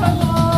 alone.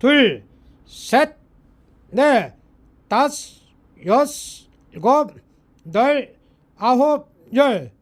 둘, 셋, 넷, 다섯, 여섯, 일곱, 여덟, 아홉, 열.